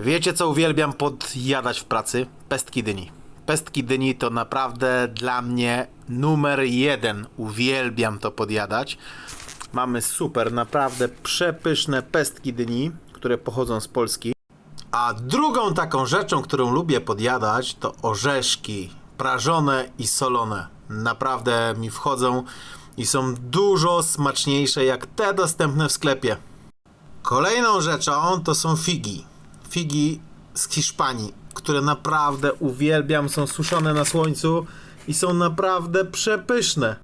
Wiecie co uwielbiam podjadać w pracy? Pestki dyni. Pestki dyni to naprawdę dla mnie numer jeden. Uwielbiam to podjadać. Mamy super, naprawdę przepyszne pestki dyni, które pochodzą z Polski. A drugą taką rzeczą, którą lubię podjadać, to orzeszki prażone i solone. Naprawdę mi wchodzą i są dużo smaczniejsze jak te dostępne w sklepie. Kolejną rzeczą to są figi. Figi z Hiszpanii, które naprawdę uwielbiam, są suszone na słońcu i są naprawdę przepyszne.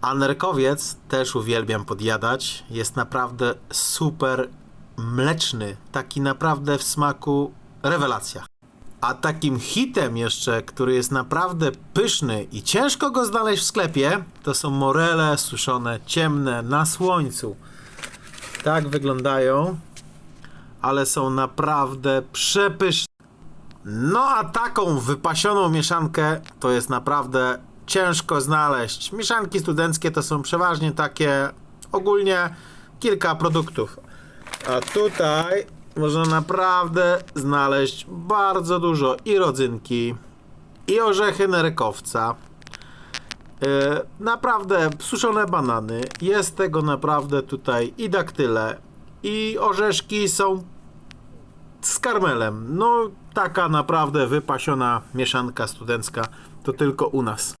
A nerkowiec też uwielbiam podjadać. Jest naprawdę super mleczny, taki naprawdę w smaku rewelacja. A takim hitem jeszcze, który jest naprawdę pyszny i ciężko go znaleźć w sklepie, to są morele suszone ciemne na słońcu. Tak wyglądają, ale są naprawdę przepyszne. No a taką wypasioną mieszankę to jest naprawdę ciężko znaleźć. Mieszanki studenckie to są przeważnie takie ogólnie kilka produktów. A tutaj można naprawdę znaleźć bardzo dużo i rodzynki, i orzechy nerkowca. Yy, naprawdę suszone banany. Jest tego naprawdę tutaj i daktyle, i orzeszki są z karmelem. No, taka naprawdę wypasiona mieszanka studencka to tylko u nas.